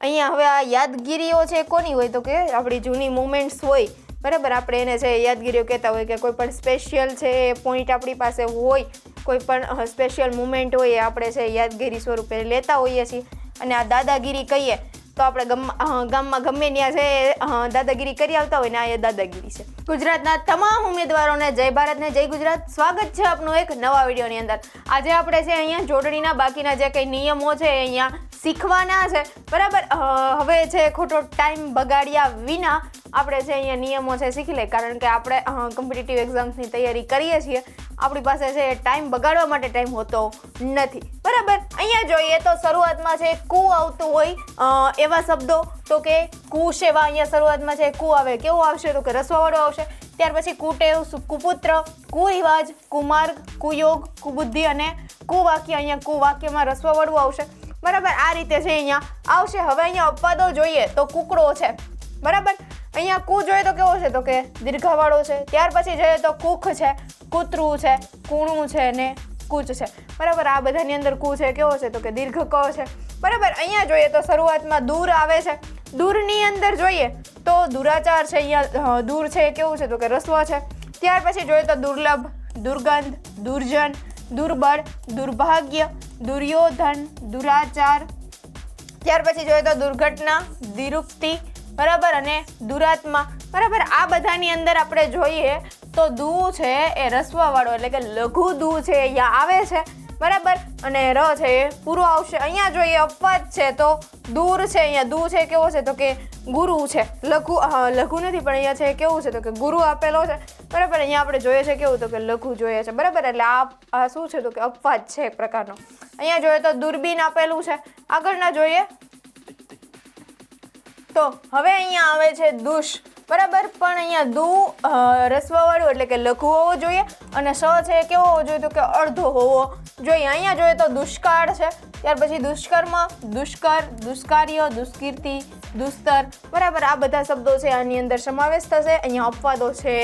અહીંયા હવે આ યાદગીરીઓ છે કોની હોય? તો કે આપણી જૂની મુમેન્ટ્સ હોય. બરાબર? આપણે એને છે યાદગીરીઓ કહેતા હોય કે કોઈ પણ સ્પેશિયલ છે એ પોઈન્ટ આપણી પાસે હોય, કોઈ પણ સ્પેશિયલ મુમેન્ટ હોય એ આપણે છે યાદગીરી સ્વરૂપે લેતા હોઈએ છીએ. અને આ દાદાગીરી કહીએ, તો આપણે ગમ- ગામમાં ગમે ત્યાં છે દાદાગીરી કરી આવતા હોય ને આ એ દાદાગીરી છે. ગુજરાતના તમામ ઉમેદવારોને જય ભારત ને જય ગુજરાત. સ્વાગત છે આપનું એક નવા વિડીયોની અંદર. આજે આપણે છે અહીંયા જોડણીના બાકીના જે કંઈ નિયમો છે અહીંયા શીખવાના છે. બરાબર? હવે છે ખોટો ટાઈમ બગાડ્યા વિના આપણે જે અહીંયા નિયમો છે શીખી લઈએ. કારણ કે આપણે કોમ્પિટિટિવ એક્ઝામ્સની તૈયારી કરીએ છીએ. આપણી પાસે છે ટાઈમ બગાડવા માટે ટાઈમ હોતો નથી. બરાબર? અહીંયા જોઈએ તો શરૂઆતમાં છે કુ આવતું હોય એવા શબ્દો, તો કે કુ સેવા અહીંયા શરૂઆતમાં છે કુ આવે, કેવું આવશે? તો કે રસવાવાળો આવશે. ત્યાર પછી કુટેવ કુપુત્ર કુરિવાજ કુમાર્ગ કુયોગ કુબુદ્ધિ અને કુવાક્ય અહીંયા કુવાક્યમાં રસવાવાળું આવશે. બરાબર? આ રીતે છે અહીંયા. આવશે. હવે અહીંયા અપવાદો જોઈએ તો કુકડો છે. બરાબર? અહીંયા કુ જોઈએ તો કેવો છે? તો કે દીર્ઘવાળો છે. ત્યાર પછી જોઈએ તો કુખ છે, કૂતરું છે, કૂણું છે ને કૂચ છે. બરાબર? આ બધાની અંદર કુ છે. કેવો છે? તો કે દીર્ઘ ક છે. બરાબર? અહીંયા જોઈએ તો શરૂઆતમાં દૂર આવે છે. દૂરની અંદર જોઈએ તો દુરાચાર છે અહીંયા. દૂર છે. કેવું છે? તો કે રસ્વ છે. ત્યાર પછી જોઈએ તો દુર્લભ, દુર્ગંધ, દુર્જન, દુર્બળ, દુર્ભાગ્ય દુર્યોધન, દુરાચાર, ત્યાર પછી જોઈએ તો દુર્ઘટના દિરુક્તિ બરાબર અને દુરાત્મા. બરાબર, આ બધાની અંદર આપણે જોઈએ તો દુ છે એ રસવાવાળો, એટલે કે લઘુ દુ છે અહીંયા આવે છે. બરાબર? અને ર છે એ પૂરો આવશે. અહીંયા જોઈએ અપવાદ છે તો દૂર છે અહીંયા. દૂર છે કેવો છે? તો કે ગુરુ છે. લઘુ લઘુ નથી, પણ અહીંયા છે કેવું છે? તો કે ગુરુ આપેલો છે. બરાબર? અહીંયા આપણે જોઈએ છે કેવું? તો કે લઘુ જોઈએ છે. બરાબર? એટલે આ શું છે? તો કે અપવાદ છે એક પ્રકારનો. અહીંયા જોઈએ તો દૂરબીન આપેલું છે. આગળના જોઈએ. તો હવે અહીંયા આવે છે દુષ. બરાબર, પણ અહીંયા દુ રસવાવાળું એટલે કે લઘુ હોવો જોઈએ અને સ છે કેવો હોવો જોઈએ તો કે અડધો હોવો જોઈએ. અહીંયા જોઈએ તો દુષ્કાળ છે, ત્યાર પછી દુષ્કર્મ, દુષ્કર, દુષ્કાર્ય, દુષ્કીર્તિ, દુસ્તર, બરાબર, આ બધા શબ્દો છે આની અંદર સમાવેશ થશે, અહીંયા અપવાદો છે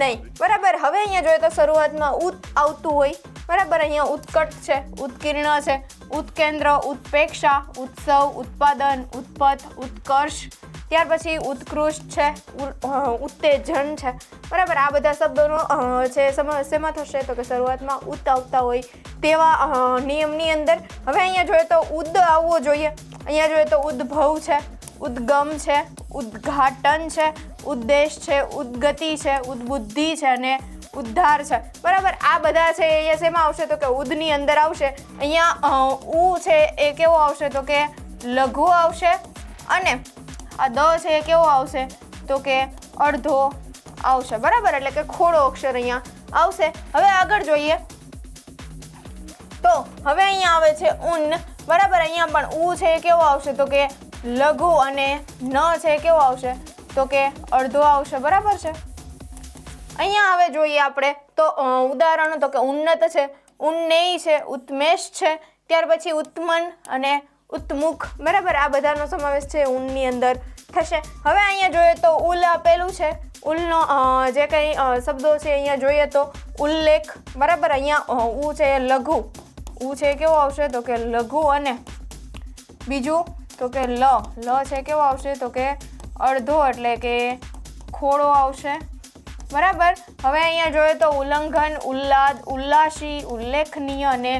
નહીં. બરાબર, હવે અહીંયા જોઈએ તો શરૂઆતમાં ઉત આવતું હોય, બરાબર, અહીંયા ઉત્કટ છે, ઉત્કીર્ણ છે, ઉત્કેન્દ્ર, ઉત્પેક્ષા, ઉત્સવ, ઉત્પાદન, ઉત્પત, ઉત્કર્ષ ત્યાર પછી ઉત્કૃષ્ટ છે ઉત્તેજન છે. બરાબર, આ બધા શબ્દોનો છે, શેમાં થશે? તો કે શરૂઆતમાં ઉત આવતા હોય તેવા નિયમની અંદર. હવે અહીંયા જોઈએ તો ઉદ આવવો જોઈએ. અહીંયા જોઈએ તો ઉદ્ભવ છે, ઉદ્ગમ છે, ઉદ્ઘાટન છે, ઉદ્દેશ છે, ઉદ્ગતિ છે, ઉદ્બુદ્ધિ છે અને ઉદ્ધાર છે. બરાબર, આ બધા છે, અહીંયા શેમાં આવશે? તો કે ઉદની અંદર આવશે. અહીંયા ઉ છે, એ કેવો આવશે? તો કે લઘુ આવશે અને આ દ છે એ કેવો આવશે? તો કે અડધો આવશે. બરાબર? એટલે કે ખોડો અક્ષર અહીંયા આવશે. હવે આગળ જોઈએ. તો હવે અહીંયા આવે છે ઉન. બરાબર? અહીંયા પણ ઉ છે એ કેવો આવશે? તો કે લઘુ અને ન છે એ કેવો આવશે? તો કે અડધો આવશે. બરાબર છે? અહીંયા હવે જોઈએ આપણે. તો ઉદાહરણો તો કે ઉન્નત છે. ઉન્નેય છે ઉત્મેશ છે. ત્યાર પછી ઉત્મન અને ઉત્મુખ. બરાબર, આ બધાનો સમાવેશ છે ઉનની અંદર. થશે. હવે અહીંયા જોઈએ તો ઉલ આપેલું છે. ઉલનો જે કંઈ શબ્દો છે અહીંયા જોઈએ તો ઉલ્લેખ. બરાબર, અહીંયા ઉ છે લઘુ. ઉ છે કેવો આવશે? તો કે લઘુ અને બીજું તો કે લ. લ છે કેવો આવશે? તો કે અડધો એટલે કે ખોડો આવશે. બરાબર? હવે અહીંયા જોઈએ તો ઉલ્લંઘન, ઉલ્લાદ, ઉલ્લાસી, ઉલ્લેખનીય અને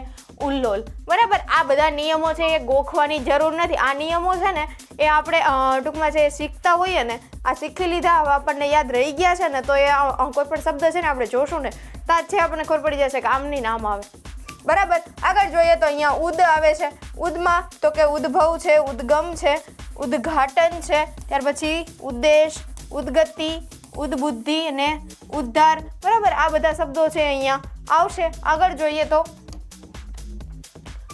ઉલ્લોલ. બરાબર? આ બધા નિયમો છે એ ગોખવાની જરૂર નથી. આ નિયમો છે ને, એ આપણે ટૂંકમાં છે શીખતા હોઈએ ને, આ શીખી લીધા, હવે આપણને યાદ રહી ગયા છે ને, તો એ કોઈ પણ શબ્દ છે ને આપણે જોશું ને ત્યાં જ છે આપણને ખબર પડી જશે કે આમની નામ આવે. બરાબર? આગળ જોઈએ તો અહીંયા ઉદ આવે છે. ઉદમાં તો કે ઉદ્ભવ છે, ઉદ્ગમ છે, ઉદ્ઘાટન છે, ત્યાર પછી ઉદ્દેશ, ઉદ્ગતિ ઉદ્બુદ્ધિ અને ઉદ્ધાર. બરાબર? આ બધા શબ્દો છે અહીંયા. આવશે. આગળ જોઈએ તો.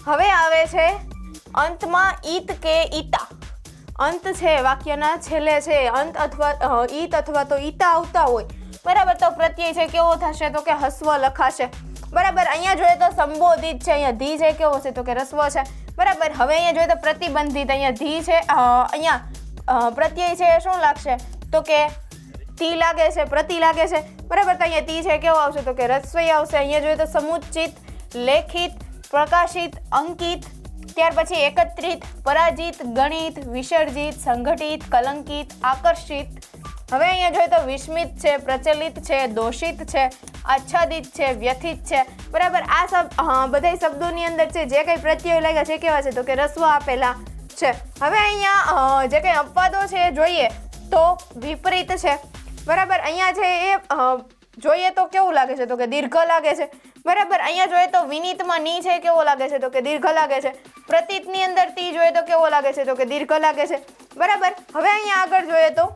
હવે આવે છે અંતમાં ઈત કે ઈતા. અંત છે, વાક્યના છેલ્લે છે. અંત અથવા ઈત અથવા તો ઈતા આવતા હોય. બરાબર? તો પ્રત્યય છે કેવો થશે? તો કે હસ્વ લખાશે. બરાબર? અહીંયા જોઈએ તો સંબોધિત છે. અહીંયા ધી છે કેવો છે? તો કે રસ્વ છે. બરાબર? હવે અહીંયા જોઈએ તો પ્રતિબંધિત. અહીંયા ધી છે અહીંયા પ્રત્યય છે શું લાગશે? તો કે તી લાગે છે, પ્રતિ લાગે છે. બરાબર, તો અહીંયા તી છે, કેવો આવશે? તો કે રસ્વઈ આવશે. અહીંયા જોઈએ તો સમુચિત, લેખિત, પ્રકાશિત, અંકિત, ત્યાર પછી એકત્રિત, પરાજિત, ગણિત, વિસર્જિત સંગઠિત કલંકિત, આકર્ષિત. હવે અહીંયા જોઈએ તો વિસ્મિત છે, પ્રચલિત છે, દોષિત છે, આચ્છાદિત છે, વ્યથિત છે. બરાબર, આ સબ, હા, બધા શબ્દોની અંદર છે, જે કંઈ પ્રત્યયો લાગ્યા છે કેવા છે? તો કે રસ્વ આપેલા છે. હવે અહીંયા જે કંઈ અપવાદો છે જોઈએ તો વિપરીત છે. બરાબર, અહીંયા છે એ જોઈએ તો કેવું લાગે છે? તો કે દીર્ઘ લાગે છે. બરાબર, અહીંયા જોઈએ તો વિનીતમાં ની છે, કેવો લાગે છે? તો કે દીર્ઘ લાગે છે. પ્રતીતની અંદર તી જોઈએ તો કેવો લાગે છે? તો કે દીર્ઘ લાગે છે. બરાબર, હવે અહીંયા આગળ જોઈએ તો.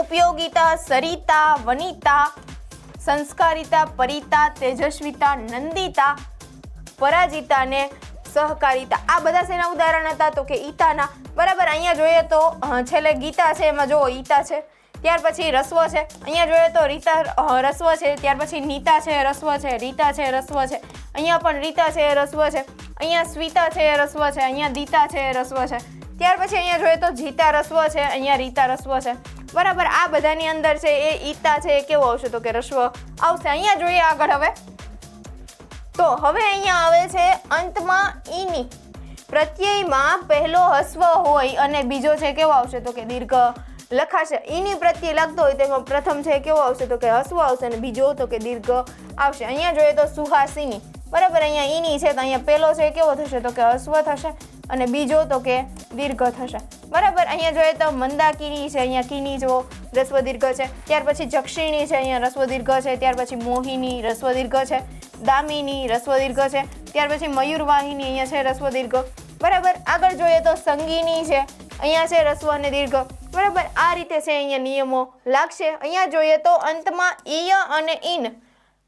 ઉપયોગિતા, સરિતા, વનિતા, સંસ્કારિતા, પરિતા, તેજસ્વિતા, નંદિતા પરાજિતા ને સહકારિતા. આ બધા શેના ઉદાહરણ હતા તો કે ઈતાના બરાબર, અહીંયા જોઈએ તો છેલ્લે ગીતા છે, એમાં જુઓ ઈતા છે. ત્યાર પછી રસ્વ છે. અહીંયા જોઈએ તો રીતા રસ્વ છે. ત્યાર પછી નીતા છે, રસ્વ છે. રીતા છે, રસ્વ છે. અહીંયા પણ રીતા છે, રસ્વ છે. અહીંયા સ્વિતા છે, રસ્વ છે. અહીંયા દીતા છે, રસ્વ છે. ત્યાર પછી અહીંયા જોઈએ તો જીતા રસ્વ છે. અહીંયા રીતા રસ્વ છે. બરાબર, આ બધાની અંદર છે એ ઈતા છે એ કેવો આવશે તો કે રસ્વ આવશે. અહીંયા જોઈએ આગળ હવે. તો હવે અહીંયા આવે છે અંતમાં ઈની. પ્રત્યયમાં પહેલો હસ્વ હોય અને બીજો છે કેવો આવશે તો કે દીર્ઘ. લખાશે. ઈની પ્રત્યે લખતો હોય તેમાં પ્રથમ છે કેવો આવશે? તો કે હસ્વ આવશે અને બીજો તો કે દીર્ઘ આવશે. અહીંયા જોઈએ તો સુહાસિની. બરાબર, અહીંયા ઈની છે તો અહીંયા પહેલો છે કેવો થશે? તો કે હસ્વ થશે અને બીજો તો કે દીર્ઘ થશે. બરાબર, અહીંયા જોઈએ તો મંદાકિની છે. અહીંયા કિની જો રસ્વ દીર્ઘ છે. ત્યાર પછી જક્ષિણી છે. અહીંયા રસ્વ દીર્ઘ છે. ત્યાર પછી મોહિની રસ્વ દીર્ઘ છે. દામિની રસ્વ દીર્ઘ છે. ત્યાર પછી મયુરવાહિની અહીંયા છે રસ્વ દીર્ઘ બરાબર, આગળ જોઈએ તો સંગીની છે. અહીંયા છે રસ્વ અને દીર્ઘ. બરાબર? આ રીતે છે અહીંયા નિયમો લાગશે. અહીંયા જોઈએ તો અંતમાં ઈય અને ઇન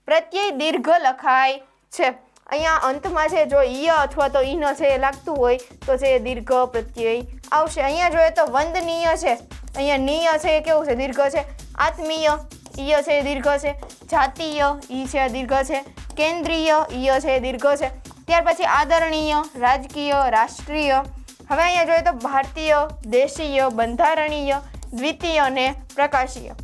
પ્રત્યય દીર્ઘ લખાય છે. અહીંયા અંતમાં છે જો ઈય અથવા તો ઈન છે એ લાગતું હોય તો છે દીર્ઘ પ્રત્યય આવશે. અહીંયા જોઈએ તો વંદનીય છે. અહીંયા નિય છે એ કેવું છે? દીર્ઘ છે. આત્મીય ઈય છે દીર્ઘ છે. જાતીય ઈ છે દીર્ઘ છે. કેન્દ્રીય ઈય છે દીર્ઘ છે. ત્યાર પછી આદરણીય, રાજકીય, રાષ્ટ્રીય હવે અહીંયા જોઈએ તો ભારતીય, દેશીય, બંધારણીય, દ્વિતીય અને પ્રકાશીય.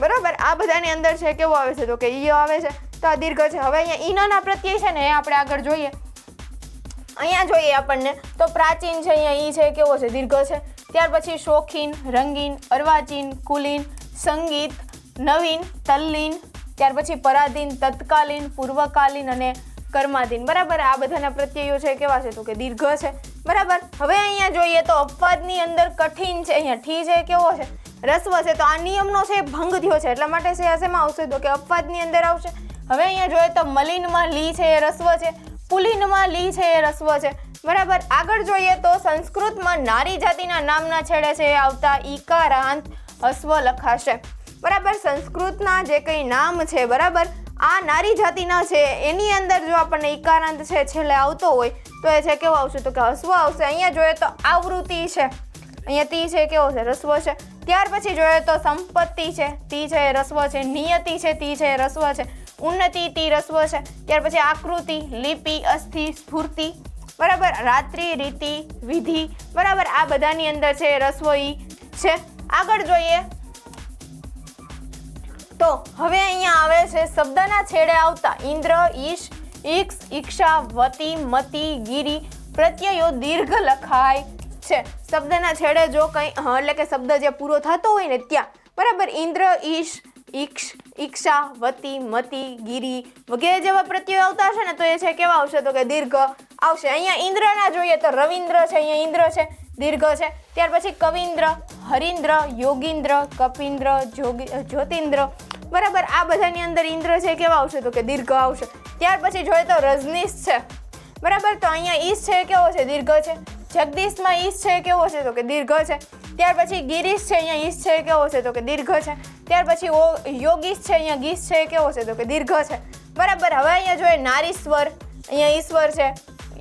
બરાબર? આ બધાની અંદર છે કેવું આવે છે? તો કે ઈય આવે છે. તો આ દીર્ઘ છે. હવે અહીંયા ઈનાના પ્રત્યય છે ને, એ આપણે આગળ જોઈએ. અહીંયા જોઈએ આપણને, તો પ્રાચીન છે અહીંયા ઈ છે, કેવો છે? દીર્ઘ છે. ત્યાર પછી શોખીન, રંગીન, અર્વાચીન, કુલીન, સંગીત, નવીન, તલ્લીન. ત્યાર પછી પરાધીન, તત્કાલીન, પૂર્વકાલીન અને કર્માધીન. બરાબર? આ બધાના પ્રત્યયો છે, કેવા છે? તો કે દીર્ઘ છે. બરાબર? હવે અહીંયા જોઈએ તો અપવાદની અંદર કઠિન છે. અહીંયા ઠી છે, કેવો છે? રસ્વ છે. તો આ નિયમનો છે, ભંગ થયો છે. એટલા માટે છે શેમાં આવશે? તો કે અપવાદની અંદર આવશે. હવે અહીંયા જોઈએ તો મલિનમાં લી છે, એ રસ્વ છે. પુલિનમાં લી છે, એ રસ્વ છે. બરાબર? આગળ જોઈએ તો સંસ્કૃતમાં નારી જાતિના નામના છેડે છે, આવતા ઈકારાંત અશ્વ લખાશે. બરાબર? સંસ્કૃતના જે કંઈ નામ છે, બરાબર? આ નારી જાતિના છે, એની અંદર જો આપણને ઈકારાંત છે, છેલ્લે આવતો હોય, તો એ છે કેવો આવશે? તો કે હસવો આવશે. અહીંયા જોઈએ તો આવૃત્તિ છે. અહીંયા તી છે કેવો છે? રસ્વ છે. ત્યાર પછી જોઈએ તો સંપત્તિ છે. તી છે રસ્વ છે. નિયતિ છે, તી છે રસ્વ છે. ઉન્નતિ તી રસ્વ છે. ત્યાર પછી આકૃતિ, લિપિ, અસ્થિ, સ્ફૂર્તિ. બરાબર? રાત્રિ, રીતિ, વિધિ. બરાબર? આ બધાની અંદર છે એ રસ્વ ઈ છે. આગળ જોઈએ તો હવે અહીંયા આવે છે, શબ્દના છેડે આવતા ઇન્દ્ર, ઈશ ઈક્ષ ઈક્ષા, વતી, મતી, ગીરી, પ્રત્યયો, દીર્ઘ લખાય છે. શબ્દના છેડે જો કંઈ એટલે કે શબ્દ જે પૂરો થતો હોય ને ત્યાં, બરાબર, ઇન્દ્ર, ઈશ ઈક્ષ ઈક્ષા, વતી, મતી, ગીરી વગેરે જેવા પ્રત્યયો આવતા હશે ને, તો એ છે કેવા આવશે? તો કે દીર્ઘ આવશે. અહીંયા ઇન્દ્રના જોઈએ તો રવિન્દ્ર છે, અહીંયા ઇન્દ્ર છે. દીર્ઘ છે. ત્યાર પછી કવિન્દ્ર, હરિન્દ્ર, યોગીન્દ્ર, કપિન્દ્ર જ્યોતિન્દ્ર. બરાબર, આ બધાની અંદર ઇન્દ્ર છે કેવા આવશે તો કે દીર્ઘ આવશે. ત્યાર પછી જોઈએ તો રજનીશ છે. બરાબર, તો અહીંયા ઈશ છે કેવો છે? દીર્ઘ છે. જગદીશમાં ઈશ છે કેવો છે તો કે દીર્ઘ છે. ત્યાર પછી ગિરીશ છે અહીંયા ઈશ છે કેવો છે તો કે દીર્ઘ છે. ત્યાર પછી ઓ, યોગીશ છે અહીંયા ગીશ છે કેવો છે તો કે દીર્ઘ છે. બરાબર, હવે અહીંયા જોઈએ નારીશ્વર. અહીંયા ઈશ્વર છે.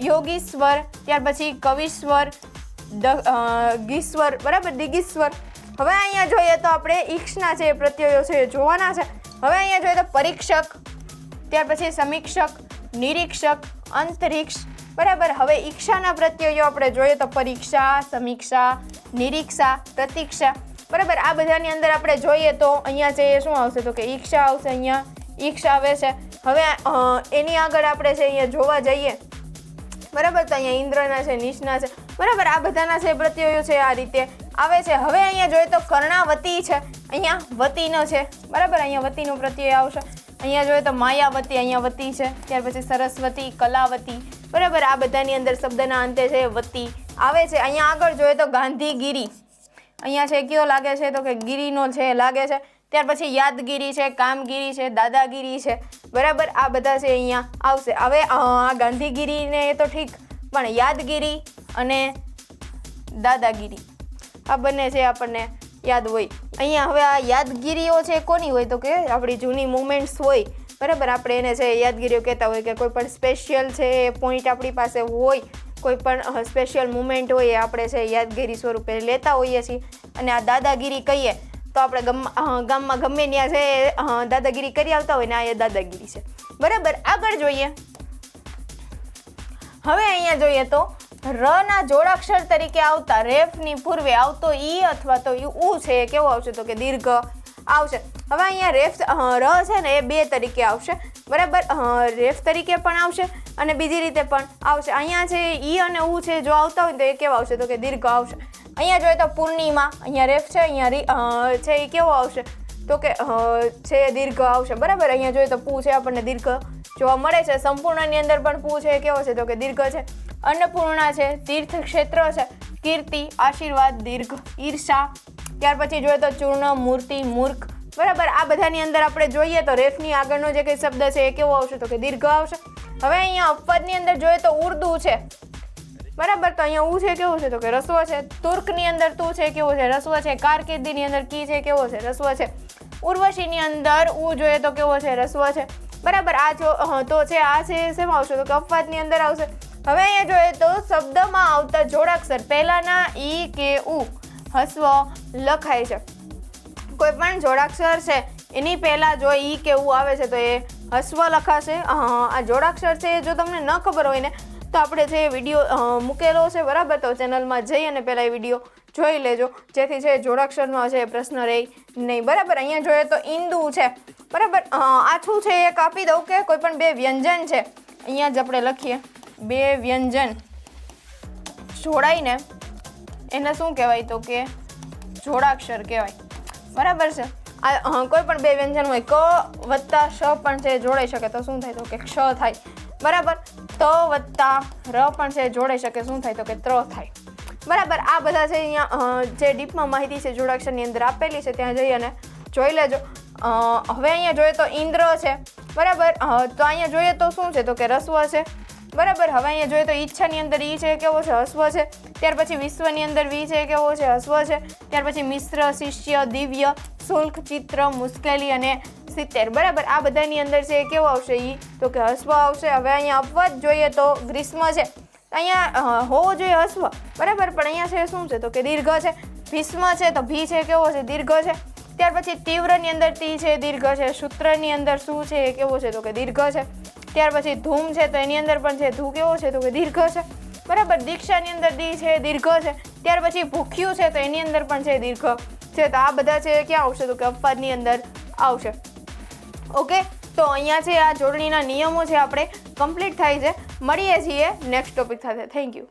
યોગીશ્વર. ત્યાર પછી કવિશ્વર. ગીશ્વર બરાબર? દિગીશ્વર હવે અહીંયા જોઈએ તો આપણે ઈક્ષના છે પ્રત્યયો છે, એ જોવાના છે. હવે અહીંયા જોઈએ તો પરીક્ષક, ત્યાર પછી સમીક્ષક, નિરીક્ષક, અંતરિક્ષ. બરાબર? હવે ઈક્ષાના પ્રત્યયો આપણે જોઈએ તો પરીક્ષા, સમીક્ષા, નિરીક્ષા, પ્રતીક્ષા. બરાબર? આ બધાની અંદર આપણે જોઈએ તો અહીંયા એ શું આવશે? તો કે ઈક્ષા આવશે અહીંયા. ઈક્ષા આવે છે. હવે એની આગળ આપણે છે, અહીંયા જોવા જઈએ. બરાબર? તો અહીંયા ઇન્દ્રના છે નિશના છે. બરાબર, આ બધાના જે પ્રત્યયો છે આ રીતે આવે છે. હવે અહીંયા જોઈએ તો કર્ણાવતી છે. અહીંયા વતીનો છે. બરાબર, અહીંયા વતીનો પ્રત્યય આવશે. અહીંયા જોઈએ તો માયાવતી અહીંયા વતી છે. ત્યાર પછી સરસ્વતી, કલાવતી. બરાબર, આ બધાની અંદર શબ્દના અંતે છે વતી. આવે છે. અહીંયા આગળ જોઈએ તો ગાંધીગીરી. અહીંયા છે કયો લાગે છે તો કે ગીરીનો છે લાગે છે. ત્યાર પછી યાદગીરી છે, કામગીરી છે, દાદાગીરી છે. બરાબર, આ બધા છે અહીંયા આવશે. હવે આ ગાંધીગીરીને એ તો ઠીક, પણ યાદગીરી અને દાદાગીરી. આ બંને છે આપણને યાદ હોય. અહીંયા હવે આ યાદગીરીઓ છે કોની હોય તો કે આપણી જૂની મુમેન્ટ્સ હોય. બરાબર? આપણે એને છે યાદગીરીઓ કહેતા હોય કે કોઈ પણ સ્પેશિયલ છે પોઈન્ટ આપણી પાસે હોય, કોઈ પણ સ્પેશિયલ મુમેન્ટ હોય એ આપણે છે યાદગીરી સ્વરૂપે લેતા હોઈએ છીએ. અને આ દાદાગીરી કહીએ તો આપણે ગમ- ગામમાં ગમે ત્યાં છે દાદાગીરી કરી આવતા હોય ને આ એ દાદાગીરી છે. બરાબર? આગળ જોઈએ. હવે અહીંયા જોઈએ તો ર ના જોડાક્ષર તરીકે આવતા રેફની પૂર્વે આવતો ઈ અથવા તો ઉ છે, એ કેવો આવશે તો કે દીર્ઘ આવશે. હવે અહીંયા રેફ ર છે ને એ બે તરીકે આવશે. બરાબર? રેફ તરીકે પણ આવશે અને બીજી રીતે પણ આવશે. અહીંયા છે ઈ અને ઉ છે, જો આવતા હોય તો એ કેવા આવશે તો કે દીર્ઘ આવશે. અહીંયા જોઈએ તો પૂર્ણિમા, અહીંયા રેફ છે, અહીંયા રી- છે, એ કેવો આવશે તો કે છે, દીર્ઘ આવશે. બરાબર? અહીંયા જોઈએ તો પૂ છે, આપણને દીર્ઘ જોવા મળે છે. સંપૂર્ણની અંદર પણ પૂ છે કેવો છે તો કે દીર્ઘ છે. અન્નપૂર્ણા છે તીર્થ ક્ષેત્ર છે, કીર્તિ, આશીર્વાદ, દીર્ઘ, ઈર્ષા. ત્યાર પછી જોઈએ તો ચૂર્ણ, મૂર્તિ, મૂર્ખ. બરાબર, આ બધાની અંદર આપણે જોઈએ તો રેફની આગળનો જે કંઈ શબ્દ છે એ કેવો આવશે તો કે દીર્ઘ આવશે. હવે અહીંયા અપવાદની અંદર જોઈએ તો ઉર્દુ છે. બરાબર, તો અહીંયા ઉ છે કેવું છે તો કે રસ્વ છે. તુર્કની અંદર તું છે કેવું છે? રસ્વ છે. કારકિર્દીની અંદર કી છે કેવો છે? રસ્વ છે. ઉર્વશીની અંદર ઉ જોઈએ તો કેવો છે? રસ્વ છે. બરાબર, આ જો તો છે, આ છે શેમાં આવશે તો કે અપવાદની અંદર આવશે. હવે અહીંયા જોઈએ તો શબ્દમાં આવતા જોડાક્ષર, પહેલાના ઈ કે ઉ, હસ્વ લખાય છે. કોઈ પણ જોડાક્ષર છે, એની પહેલાં જો ઈ કે ઉ આવે છે, તો એ હસ્વ લખાશે. આ જોડાક્ષર છે, એ જો તમને ન ખબર હોય ને, તો આપણે જે વીડિયો મૂકેલો છે, બરાબર, તો ચેનલમાં જઈ અને પહેલાં એ વીડિયો જોઈ લેજો. જેથી છે જોડાક્ષરનો છે, પ્રશ્ન રહે નહીં. બરાબર, અહીંયા જોઈએ તો ઈંદુ છે. બરાબર આછું છે, એ કાપી દઉં કે કોઈ પણ બે વ્યંજન છે. અહીંયા જ આપણે લખીએ. બે વ્યંજન જોડાઈને એને શું કહેવાય તો કે જોડાક્ષર કહેવાય. બરાબર છે? આ કોઈ પણ બે વ્યંજન હોય, ક વત્તા શ પણ છે જોડાઈ શકે, તો શું થાય તો કે ક્ષ થાય. બરાબર? ત વત્તા ર પણ છે જોડાઈ શકે, શું થાય તો કે ત્ર થાય. બરાબર? આ બધા છે અહીંયા જે ડીપમાં માહિતી છે જોડાક્ષરની અંદર આપેલી છે, ત્યાં જઈ અને જોઈ લેજો. હવે અહીંયા જોઈએ તો ઇન્દ્ર છે. બરાબર? તો અહીંયા જોઈએ તો શું છે તો કે રસ્વ છે. બરાબર, હવે અહીંયા જોઈએ તો ઈચ્છાની અંદર ઈ છે, કેવો છે હસ્વ છે. ત્યાર પછી વિશ્વની અંદર વી છે, કેવો છે હસ્વ છે. ત્યાર પછી મિશ્ર, શિષ્ય, દિવ્ય, શુલ્ક, ચિત્ર, મુશ્કેલી અને સિત્તેર. બરાબર, આ બધાની અંદર છે કેવો આવશે ઈ? તો કે હસ્વ આવશે. હવે અહીંયા અપવાદ જોઈએ તો ગ્રીષ્મ છે. અહીંયા હોવો જોઈએ હસ્વ બરાબર, પણ અહીંયા છે શું છે? તો કે દીર્ઘ છે. ભીષ્મ છે, તો ભી છે, કેવો છે? દીર્ઘ છે. ત્યાર પછી તીવ્રની અંદર તી છે, દીર્ઘ છે. સૂત્રની અંદર શું છે કેવો છે? તો કે દીર્ઘ છે. ત્યાર પછી ધૂમ છે તો એની અંદર પણ છે, ધૂ કેવો છે તો કે દીર્ઘ છે. બરાબર, દીક્ષાની અંદર દી છે, દીર્ઘ છે. ત્યાર પછી ભૂખ્યું છે તો એની અંદર પણ છે, દીર્ઘ છે. તો આ બધા છે ક્યાં આવશે તો કે અપવાદની અંદર આવશે. ઓકે, તો અહીંયા છે આ જોડણીના નિયમો છે આપણે કમ્પ્લીટ થાય છે. મળીએ છીએ નેક્સ્ટ ટોપિક સાથે. Thank you